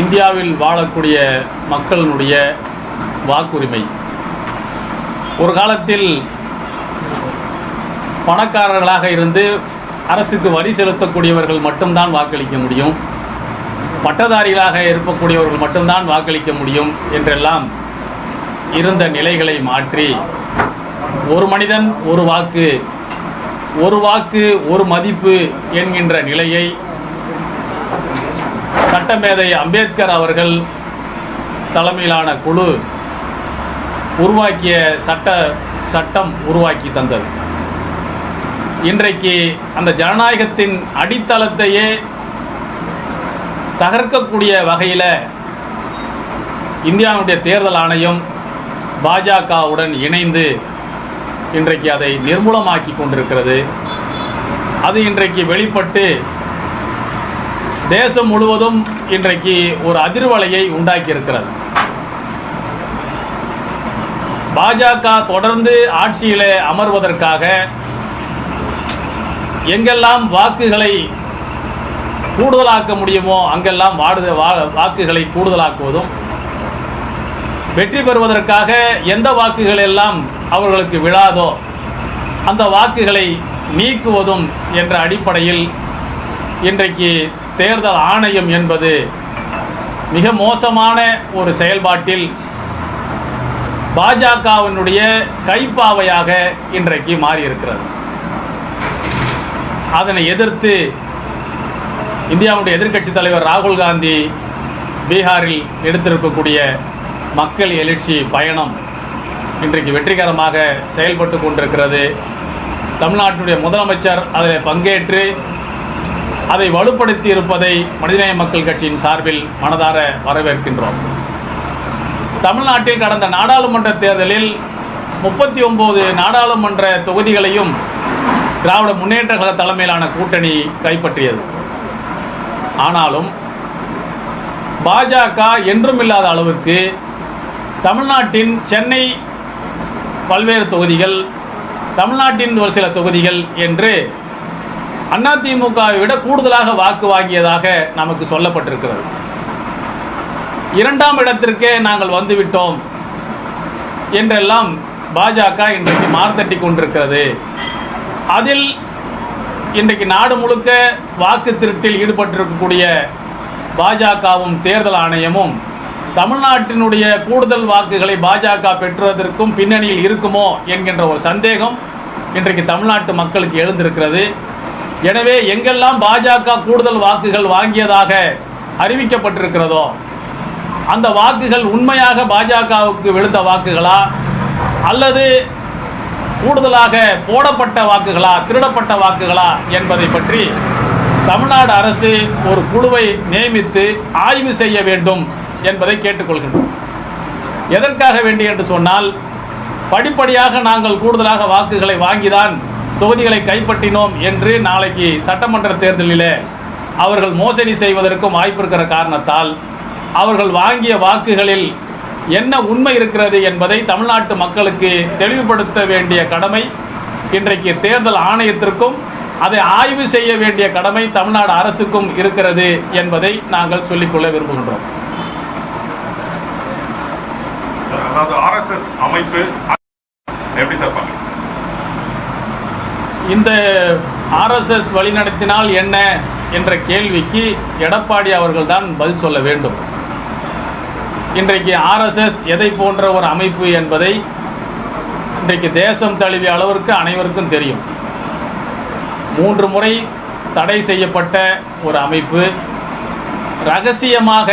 இந்தியாவில் வாழக்கூடிய மக்களினுடைய வாக்குரிமை. ஒரு காலத்தில் பணக்காரர்களாக இருந்து அரசுக்கு வரி செலுத்தக்கூடியவர்கள் மட்டும்தான் வாக்களிக்க முடியும். பட்டதாரிகளாக இருக்கக்கூடியவர்கள் மட்டும்தான் வாக்களிக்க முடியும் என்றெல்லாம் இருந்த நிலைகளை மாற்றி ஒரு மனிதன் ஒரு வாக்கு ஒரு வாக்கு ஒரு மதிப்பு என்கின்ற நிலையை சட்டமேதை அம்பேத்கர் அவர்கள் தலைமையிலான குழு உருவாக்கிய சட்ட சட்டம் உருவாக்கி தந்தது. இன்றைக்கு அந்த ஜனநாயகத்தின் அடித்தளத்தையே தகர்க்கக்கூடிய வகையில் இந்தியாவுடைய தேர்தல் ஆணையம் பாஜகவுடன் இணைந்து இன்றைக்கு அதை நிர்மூலமாக்கி கொண்டிருக்கிறது. அது இன்றைக்கு வெளிப்பட்டு தேசம் முழுவதும் இன்றைக்கு ஒரு அதிர்வலையை உண்டாக்கி இருக்கிறது பாஜக தொடர்ந்து ஆட்சியில் அமர்வதற்காக எங்கெல்லாம் வாக்குகளை கூடுதலாக்க முடியுமோ அங்கெல்லாம் வாடுத வா வாக்குகளை கூடுதலாக்குவதும் வெற்றி பெறுவதற்காக எந்த வாக்குகள் எல்லாம் அவர்களுக்கு விழாதோ அந்த வாக்குகளை நீக்குவதும் என்ற அடிப்படையில் இன்றைக்கு தேர்தல் ஆணையம் என்பது மிக மோசமான ஒரு செயல்பாட்டில் பாஜகவினுடைய கைப்பாவையாக இன்றைக்கு மாறியிருக்கிறது. அதனை எதிர்த்து இந்தியாவுடைய எதிர்க்கட்சித் தலைவர் ராகுல் காந்தி பீகாரில் எடுத்திருக்கக்கூடிய மக்கள் எழுச்சி பயணம் இன்றைக்கு வெற்றிகரமாக செயல்பட்டு கொண்டிருக்கிறது. தமிழ்நாட்டினுடைய முதலமைச்சர் அதில் பங்கேற்று அதை வலுப்படுத்தி இருப்பதை மனிதநேய மக்கள் கட்சியின் சார்பில் மனதார வரவேற்கின்றோம். தமிழ்நாட்டில் கடந்த நாடாளுமன்ற தேர்தலில் முப்பத்தி ஒம்பது நாடாளுமன்ற தொகுதிகளையும் திராவிட முன்னேற்ற கழக தலைமையிலான கூட்டணி கைப்பற்றியது. ஆனாலும் பாஜக என்றும் இல்லாத அளவிற்கு தமிழ்நாட்டின் சென்னை பல்வேறு தொகுதிகள் தமிழ்நாட்டின் ஒரு சில தொகுதிகள் என்று அதிமுகவை விட கூடுதலாக வாக்கு வாங்கியதாக நமக்கு சொல்லப்பட்டிருக்கிறது. இரண்டாம் இடத்திற்கே நாங்கள் வந்துவிட்டோம் என்றெல்லாம் பாஜக இன்றைக்கு மார்த்தட்டி கொண்டிருக்கிறது. அதில் இன்றைக்கு நாடு முழுக்க வாக்கு திருட்டில் ஈடுபட்டிருக்கக்கூடிய பாஜகவும் தேர்தல் ஆணையமும் தமிழ்நாட்டினுடைய கூடுதல் வாக்குகளை பாஜக பெற்றுவதற்கும் பின்னணியில் இருக்குமோ என்கின்ற ஒரு சந்தேகம் இன்றைக்கு தமிழ்நாட்டு மக்களுக்கு எழுந்திருக்கிறது. எனவே எங்கெல்லாம் பாஜக கூடுதல் வாக்குகள் வாங்கியதாக அறிவிக்கப்பட்டிருக்கிறதோ அந்த வாக்குகள் உண்மையாக பாஜகவுக்கு விழுந்த வாக்குகளா? அல்லது கூடுதலாக போடப்பட்ட வாக்குகளா திருடப்பட்ட வாக்குகளா என்பதை பற்றி தமிழ்நாடு அரசு ஒரு குழுவை நியமித்து ஆய்வு செய்ய வேண்டும் என்பதை கேட்டுக்கொள்கின்றோம். எதற்காக வேண்டி என்று சொன்னால் படிப்படியாக நாங்கள் கூடுதலாக வாக்குகளை வாங்கிதான் தொகுதிகளை கைப்பற்றினோம் என்று நாளைக்கு சட்டமன்ற தேர்தலிலே அவர்கள் மோசடி செய்வதற்கும் வாய்ப்பு இருக்கிற காரணத்தால் அவர்கள் வாங்கிய வாக்குகளில் என்ன உண்மை இருக்கிறது என்பதை தமிழ்நாட்டு மக்களுக்கு தெளிவுபடுத்த வேண்டிய கடமை இன்றைக்கு தேர்தல் ஆணையத்திற்கும் அதை ஆய்வு செய்ய வேண்டிய கடமை தமிழ்நாடு அரசுக்கும் இருக்கிறது என்பதை நாங்கள் சொல்லிக்கொள்ள விரும்புகின்றோம். அமைப்பு எப்படி சார் இந்த ஆர்எஸ்எஸ் வழிநடத்தினால் என்ன என்ற கேள்விக்கு எடப்பாடி அவர்கள்தான் பதில் சொல்ல வேண்டும். இன்றைக்கு ஆர்எஸ்எஸ் எதை போன்ற ஒரு அமைப்பு என்பதை இன்றைக்கு தேசம் தழுவிய அளவிற்கு அனைவருக்கும் தெரியும். மூன்று முறை தடை செய்யப்பட்ட ஒரு அமைப்பு ரகசியமாக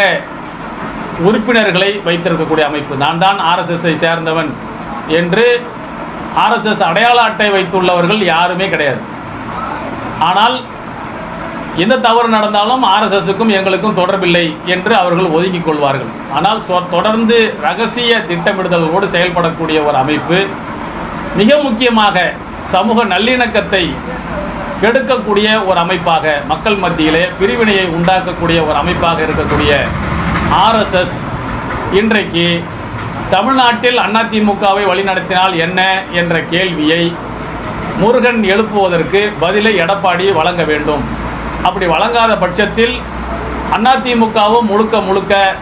உறுப்பினர்களை வைத்திருக்கக்கூடிய அமைப்பு. நான் தான் ஆர்எஸ்எஸ்ஸை சேர்ந்தவன் என்று ஆர்எஸ்எஸ் அடையாள அட்டை வைத்துள்ளவர்கள் யாருமே கிடையாது. ஆனால் எந்த தவறு நடந்தாலும் ஆர்எஸ்எஸ்க்கும் எங்களுக்கும் தொடர்பில்லை என்று அவர்கள் ஒதுங்கிக் கொள்வார்கள். ஆனால் சொ- தொடர்ந்து ரகசிய திட்டமிடுதலோடு செயல்படக்கூடிய ஒரு அமைப்பு மிக முக்கியமாக சமூக நல்லிணக்கத்தை கெடுக்கக்கூடிய ஒரு அமைப்பாக மக்கள் மத்தியிலே பிரிவினையை உண்டாக்கக்கூடிய ஒரு அமைப்பாக இருக்கக்கூடிய ஆர்எஸ்எஸ் இன்றைக்கு தமிழ்நாட்டில் அதிமுகவை வழிநடத்தினால் என்ன என்ற கேள்வியை முருகன் எழுப்புவதற்கு பதிலை எடப்பாடி வழங்க வேண்டும். அப்படி வழங்காத பட்சத்தில் அதிமுகவும் முழுக்க முழுக்க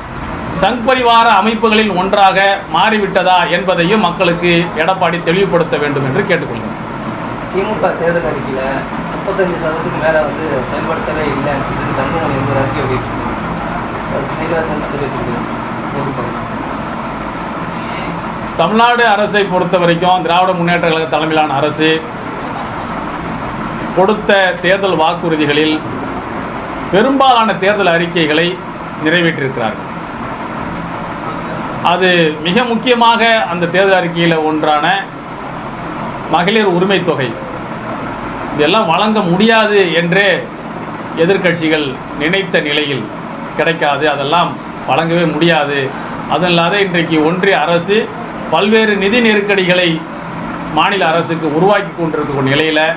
சங் பரிவார அமைப்புகளில் ஒன்றாக மாறிவிட்டதா என்பதையும் மக்களுக்கு எடப்பாடி தெளிவுபடுத்த வேண்டும் என்று கேட்டுக்கொள்கிறேன் திமுக தேர்தல் அறிக்கையில் முப்பத்தஞ்சு சதவீதத்துக்கு மேலே வந்து செயல்படுத்தவே இல்லைன்னு சொல்லிட்டு தங்கமணி வந்து அறிக்கை வெளியிட்டிருக்காங்க தமிழ்நாடு அரசை பொறுத்த வரைக்கும் திராவிட முன்னேற்ற கழக தலைமையிலான அரசு கொடுத்த தேர்தல் வாக்குறுதிகளில் பெரும்பாலான தேர்தல் அறிக்கைகளை நிறைவேற்றியிருக்கிறார்கள். அது மிக முக்கியமாக அந்த தேர்தல் அறிக்கையில் ஒன்றான மகளிர் உரிமை தொகை. இதெல்லாம் வழங்க முடியாது என்றே எதிர்க்கட்சிகள் நினைத்த நிலையில் கிடைக்காது. அதெல்லாம் வழங்கவே முடியாது. அதுவும் இல்லாத இன்றைக்கு ஒன்றிய அரசு பல்வேறு நிதி நெருக்கடிகளை மாநில அரசுக்கு உருவாக்கி கொண்டிருக்கக்கூடிய நிலையில்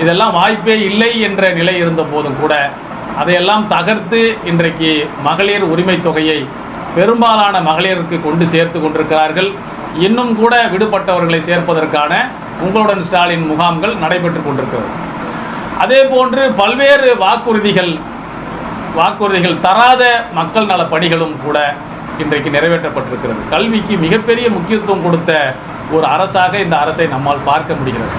இதெல்லாம் வாய்ப்பே இல்லை என்ற நிலை இருந்த போதும் கூட அதையெல்லாம் தகர்த்து இன்றைக்கு மகளிர் உரிமைத் தொகையை பெரும்பாலான மகளிருக்கு கொண்டு சேர்த்து கொண்டிருக்கிறார்கள். இன்னும் கூட விடுபட்டவர்களை சேர்ப்பதற்கான உங்களுடன் ஸ்டாலின் முகாம்கள் நடைபெற்று கொண்டிருக்கிறது. அதே போன்று பல்வேறு வாக்குறுதிகள் வாக்குறுதிகள் தராத மக்கள் நல பணிகளும் கூட இன்றைக்கு நிறைவேற்றப்பட்டிருக்கிறது. கல்விக்கு மிகப்பெரிய முக்கியத்துவம் கொடுத்த ஒரு அரசாக இந்த அரசை நம்மால் பார்க்க முடிகிறது.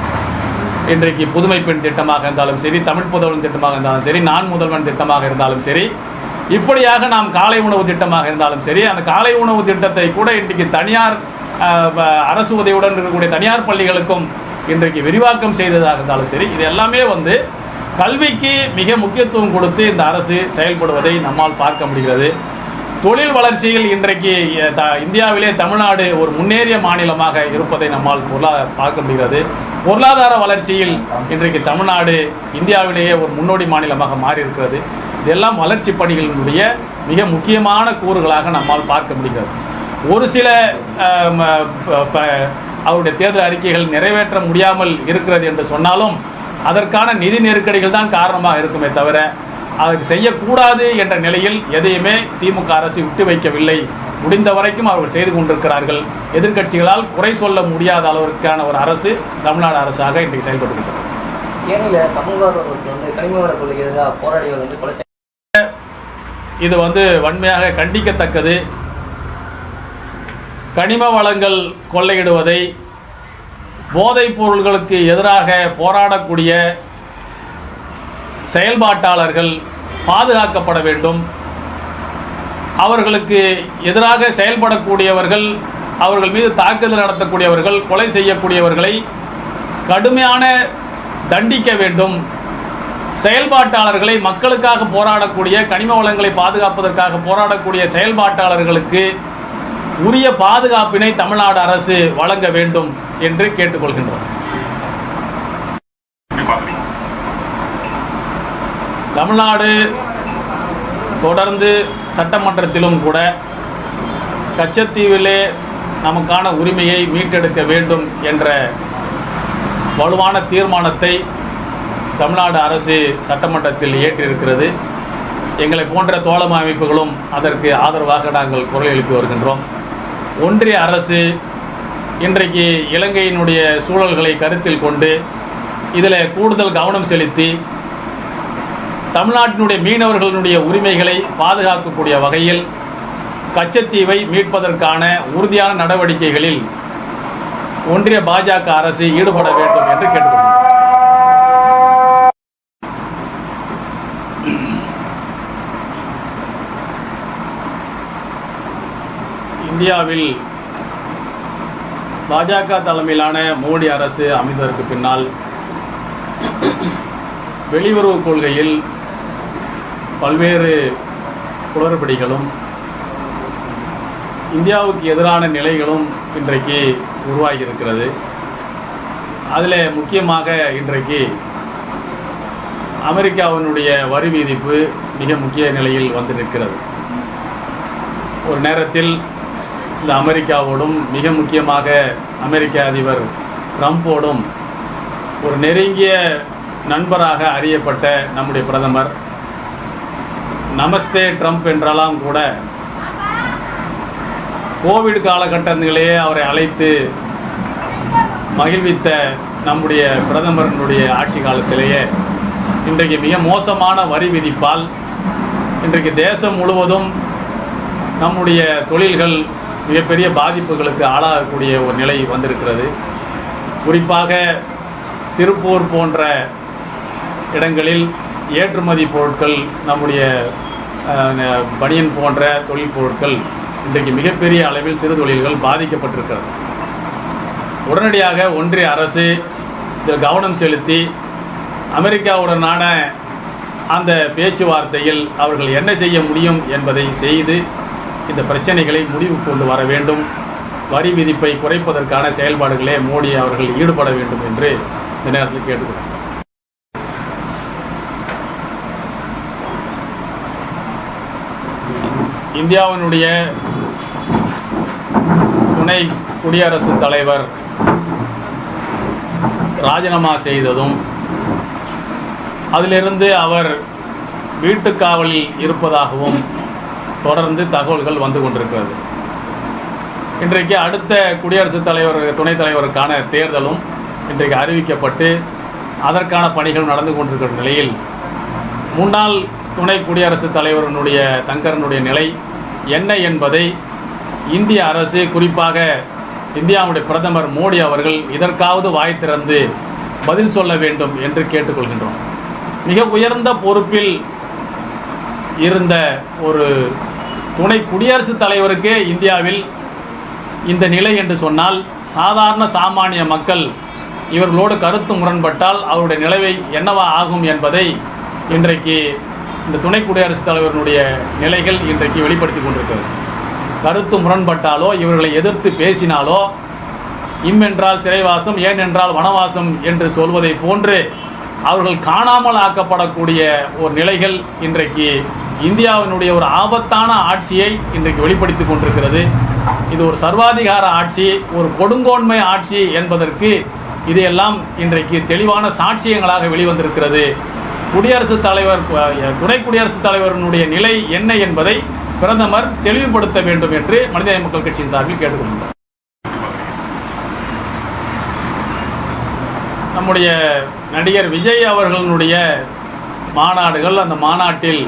இன்றைக்கு புதுமை பெண் திட்டமாக இருந்தாலும் சரி தமிழ் புதல்வன் திட்டமாக இருந்தாலும் சரி நான் முதல்வன் திட்டமாக இருந்தாலும் சரி இப்படியாக நாம் காலை உணவு திட்டமாக இருந்தாலும் சரி அந்த காலை உணவு திட்டத்தை கூட இன்றைக்கு தனியார் அரசு உதவியுடன் இருக்கக்கூடிய தனியார் பள்ளிகளுக்கும் இன்றைக்கு விரிவாக்கம் செய்ததாக இருந்தாலும் சரி இது எல்லாமே வந்து கல்விக்கு மிக முக்கியத்துவம் கொடுத்து இந்த அரசு செயல்படுவதை நம்மால் பார்க்க முடிகிறது. தொழில் வளர்ச்சியில் இன்றைக்கு த இந்தியாவிலே தமிழ்நாடு ஒரு முன்னேறிய மாநிலமாக இருப்பதை நம்மால் பொருளா பார்க்க முடிகிறது. பொருளாதார வளர்ச்சியில் இன்றைக்கு தமிழ்நாடு இந்தியாவிலேயே ஒரு முன்னோடி மாநிலமாக மாறியிருக்கிறது. இதெல்லாம் வளர்ச்சி பணிகளினுடைய மிக முக்கியமான கூறுகளாக நம்மால் பார்க்க முடிகிறது. ஒரு சில ப- அவருடைய தேர்தல் அறிக்கைகள் நிறைவேற்ற முடியாமல் இருக்கிறது என்று சொன்னாலும் அதற்கான நிதி நெருக்கடிகள் தான் காரணமாக இருக்குமே தவிர அதுக்கு செய்யக்கூடாது என்ற நிலையில் எதையுமே திமுக அரசு விட்டு வைக்கவில்லை. முடிந்த வரைக்கும் அவர்கள் செய்து கொண்டிருக்கிறார்கள். எதிர்க்கட்சிகளால் குறை சொல்ல முடியாத அளவிற்கான ஒரு அரசு தமிழ்நாடு அரசாக இன்றைக்கு செயல்பட்டு கொண்டிருக்கிறது. சமூக வந்து எதிராக போராடியவர் வந்து கொலை இது வந்து வன்மையாக கண்டிக்கத்தக்கது. கனிம வளங்கள் கொள்ளையிடுவதை போதைப் பொருள்களுக்கு எதிராக போராடக்கூடிய செயல்பாட்டாளர்கள் பாதுகாக்கப்பட வேண்டும். அவர்களுக்கு எதிராக செயல்படக்கூடியவர்கள் அவர்கள் மீது தாக்குதல் நடத்தக்கூடியவர்கள் கொலை செய்யக்கூடியவர்களை கடுமையான தண்டிக்க வேண்டும். செயல்பாட்டாளர்களை மக்களுக்காக போராடக்கூடிய கனிம வளங்களை பாதுகாப்பதற்காக போராடக்கூடிய செயல்பாட்டாளர்களுக்கு உரிய பாதுகாப்பினை தமிழ்நாடு அரசு வழங்க வேண்டும் என்று கேட்டுக்கொள்கின்றோம் எப்படி பார்க்குறீங்க தமிழ்நாடு தொடர்ந்து சட்டமன்றத்திலும் கூட கச்சத்தீவிலே நமக்கான உரிமையை மீட்டெடுக்க வேண்டும் என்ற வலுவான தீர்மானத்தை தமிழ்நாடு அரசு சட்டமன்றத்தில் ஏற்றிருக்கிறது. எங்களை போன்ற தோழமை அமைப்புகளும் அதற்கு ஆதரவாக நாங்கள் குரல் எழுப்பி வருகின்றோம். ஒன்றிய அரசு இன்றைக்கு இலங்கையினுடைய சூழல்களை கருத்தில் கொண்டு இதில் கூடுதல் கவனம் செலுத்தி தமிழ்நாட்டினுடைய மீனவர்களுடைய உரிமைகளை பாதுகாக்கக்கூடிய வகையில் கச்சத்தீவை மீட்பதற்கான உறுதியான நடவடிக்கைகளில் ஒன்றிய பாஜக அரசு ஈடுபட வேண்டும் என்று கேட்டுக்கொண்டார் இந்தியாவில் பாஜக தலைமையிலான மோடி அரசு அமைந்ததற்கு பின்னால் வெளியுறவு கொள்கையில் பல்வேறு குளறுபடிகளும் இந்தியாவுக்கு எதிரான நிலைகளும் இன்றைக்கு உருவாகி இருக்கிறது அதில் முக்கியமாக இன்றைக்கு அமெரிக்காவினுடைய வரி விதிப்பு மிக முக்கிய நிலையில் வந்து நிற்கிறது. ஒரு நேரத்தில் இந்த அமெரிக்காவோடும் மிக முக்கியமாக அமெரிக்க அதிபர் ட்ரம்ப்போடும் ஒரு நெருங்கிய நண்பராக அறியப்பட்ட நம்முடைய பிரதமர் நமஸ்தே ட்ரம்ப் என்றெல்லாம் கூட கோவிட் காலகட்டங்களிலேயே அவரை அழைத்து மகிழ்வித்த நம்முடைய பிரதமரனுடைய ஆட்சி காலத்திலேயே இன்றைக்கு மிக மோசமான வரி விதிப்பால் இன்றைக்கு தேசம் முழுவதும் நம்முடைய தொழில்கள் மிகப்பெரிய பாதிப்புகளுக்கு ஆளாகக்கூடிய ஒரு நிலை வந்திருக்கிறது. குறிப்பாக திருப்பூர் போன்ற இடங்களில் ஏற்றுமதி பொருட்கள் நம்முடைய பனியன் போன்ற தொழில் பொருட்கள் இன்றைக்கு மிகப்பெரிய அளவில் சிறு தொழில்கள் பாதிக்கப்பட்டிருக்கிறது. உடனடியாக ஒன்றிய அரசு இதில் கவனம் செலுத்தி அமெரிக்காவுடனான அந்த பேச்சுவார்த்தையில் அவர்கள் என்ன செய்ய முடியும் என்பதை செய்து இந்த பிரச்சனைகளை முடிவு கொண்டு வர வேண்டும். வரி விதிப்பை குறைப்பதற்கான செயல்பாடுகளே மோடி அவர்கள் ஈடுபட வேண்டும் என்று இந்த நேரத்தில் கேட்டுக்கொள்கிறேன். இந்தியாவினுடைய துணை குடியரசுத் தலைவர் ராஜினாமா செய்ததும் அதிலிருந்து அவர் வீட்டுக்காவலில் இருப்பதாகவும் தொடர்ந்து தகவல்கள் வந்து கொண்டிருக்கிறது. இன்றைக்கு அடுத்த குடியரசுத் தலைவர் துணைத் தலைவருக்கான தேர்தலும் இன்றைக்கு அறிவிக்கப்பட்டு அதற்கான பணிகள் நடந்து கொண்டிருக்கிற நிலையில் முன்னாள் துணை குடியரசுத் தலைவரினுடைய தங்கரனுடைய நிலை என்ன என்பதை இந்திய அரசு குறிப்பாக இந்தியாவுடைய பிரதமர் மோடி அவர்கள் இதற்காவது வாய் திறந்து பதில் சொல்ல வேண்டும் என்று கேட்டுக்கொள்கின்றோம். மிக உயர்ந்த பொறுப்பில் இருந்த ஒரு துணை குடியரசுத் தலைவருக்கே இந்தியாவில் இந்த நிலை என்று சொன்னால் சாதாரண சாமானிய மக்கள் இவர்களோடு கருத்து முரண்பட்டால் அவருடைய நிலைவை என்னவா ஆகும் என்பதை இன்றைக்கு இந்த துணை குடியரசுத் தலைவரினுடைய நிலைகள் இன்றைக்கு வெளிப்படுத்தி கொண்டிருக்கிறது. கருத்து முரண்பட்டாலோ இவர்களை எதிர்த்து பேசினாலோ இம் என்றால் சிறைவாசம் ஏன் என்றால் வனவாசம் என்று சொல்வதை போன்று அவர்கள் காணாமல் ஆக்கப்படக்கூடிய ஒரு நிலைகள் இன்றைக்கு இந்தியாவினுடைய ஒரு ஆபத்தான ஆட்சியை இன்றைக்கு வெளிப்படுத்தி கொண்டிருக்கிறது. இது ஒரு சர்வாதிகார ஆட்சி ஒரு கொடுங்கோன்மை ஆட்சி என்பதற்கு இதையெல்லாம் இன்றைக்கு தெளிவான சாட்சியங்களாக வெளிவந்திருக்கிறது. குடியரசுத் தலைவர் துணை குடியரசுத் தலைவரினுடைய நிலை என்ன என்பதை பிரதமர் தெளிவுபடுத்த வேண்டும் என்று மனிதநேய மக்கள் கட்சியின் சார்பில் கேட்டுக்கொள்கிறார் நம்முடைய நடிகர் விஜய் அவர்களுடைய மாநாடுகள் அந்த மாநாட்டில்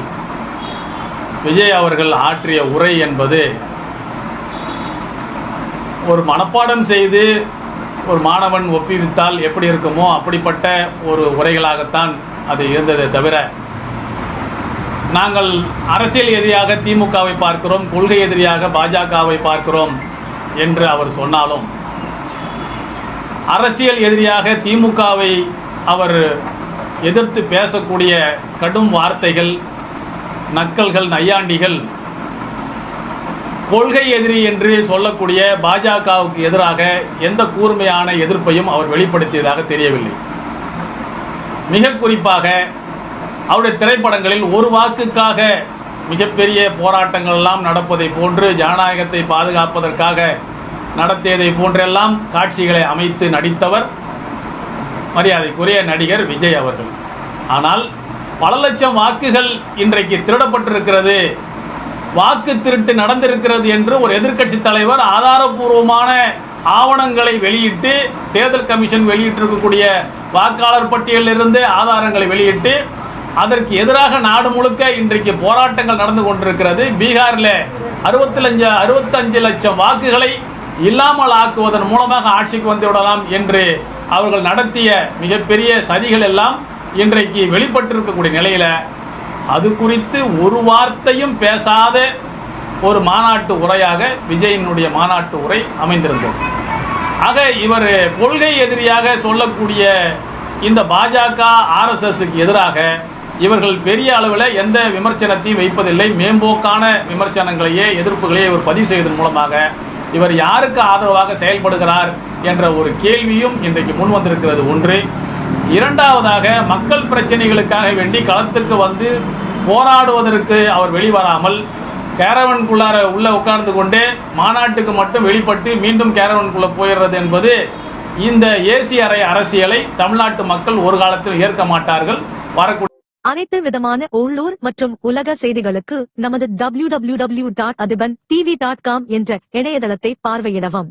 விஜய் அவர்கள் ஆற்றிய உரை என்பது ஒரு மனப்பாடம் செய்து ஒரு மாணவன் ஒப்புவித்தால் எப்படி இருக்குமோ அப்படிப்பட்ட ஒரு உரைகளாகத்தான் அது இருந்ததே தவிர நாங்கள் அரசியல் எதிரியாக திமுகவை பார்க்கிறோம் கொள்கை எதிரியாக பாஜகவை பார்க்கிறோம் என்று அவர் சொன்னாலும் அரசியல் எதிரியாக திமுகவை அவர் எதிர்த்து பேசக்கூடிய கடும் வார்த்தைகள் நக்கல்கள் நையாண்டிகள் கொள்கை எதிரி என்று சொல்லக்கூடிய பாஜகவுக்கு எதிராக எந்த கூர்மையான எதிர்ப்பையும் அவர் வெளிப்படுத்தியதாக தெரியவில்லை. மிக குறிப்பாக அவருடைய திரைப்படங்களில் ஒரு வாக்குக்காக மிகப்பெரிய போராட்டங்கள்லாம் நடப்பதை போன்று ஜனநாயகத்தை பாதுகாப்பதற்காக நடத்தியதை போன்றெல்லாம் காட்சிகளை அமைத்து நடித்தவர் மரியாதைக்குரிய நடிகர் விஜய் அவர்கள். ஆனால் பல லட்சம் வாக்குகள் இன்றைக்கு திருடப்பட்டிருக்கிறது. வாக்கு திருட்டு நடந்திருக்கிறது என்று ஒரு எதிர்க்கட்சி தலைவர் ஆதாரபூர்வமான ஆவணங்களை வெளியிட்டு தேர்தல் கமிஷன் வெளியிட்டிருக்கக்கூடிய வாக்காளர் பட்டியலிலிருந்து ஆதாரங்களை வெளியிட்டு அதற்கு எதிராக நாடு முழுக்க இன்றைக்கு போராட்டங்கள் நடந்து கொண்டிருக்கிறது. பீகாரில் அறுபத்தஞ்சு அறுபத்தஞ்சு லட்சம் வாக்குகளை இல்லாமல் ஆக்குவதன் மூலமாக ஆட்சிக்கு வந்து விடலாம் என்று அவர்கள் நடத்திய மிகப்பெரிய சதிகள் எல்லாம் இன்றைக்கு வெளிப்பட்டிருக்கக்கூடிய நிலையில் அது குறித்து ஒரு வார்த்தையும் பேசாத ஒரு மாநாட்டு உரையாக விஜயினுடைய மாநாட்டு உரை அமைந்திருந்தது. ஆக இவர் கொள்கை எதிரியாக சொல்லக்கூடிய இந்த பாஜக ஆர்எஸ்எஸ்க்கு எதிராக இவர்கள் பெரிய அளவில் எந்த விமர்சனத்தையும் வைப்பதில்லை. மேம்போக்கான விமர்சனங்களையே எதிர்ப்புகளையே இவர் பதிவு செய்வதன் மூலமாக இவர் யாருக்கு ஆதரவாக செயல்படுகிறார் என்ற ஒரு கேள்வியும் இன்றைக்கு முன் வந்திருக்கிறது ஒன்று. இரண்டாவதாக மக்கள் பிரச்சனைகளுக்காக வேண்டி களத்துக்கு வந்து போராடுவதற்கு அவர் வெளிவராமல் கேரவனுக்குள்ளார உள்ள உட்கார்ந்து கொண்டு மாநாட்டுக்கு மட்டும் வெளிப்பட்டு மீண்டும் கேரவனுக்குள்ளே போயிடுறது என்பது இந்த ஏசி அறை அரசியலை தமிழ்நாட்டு மக்கள் ஒரு காலத்தில் ஏற்க மாட்டார்கள். வரக்கூடிய அனைத்து விதமான உள்ளூர் மற்றும் உலக செய்திகளுக்கு நமது W W W dot Athiban TV dot com என்ற இணையதளத்தை பார்வையிடவும்.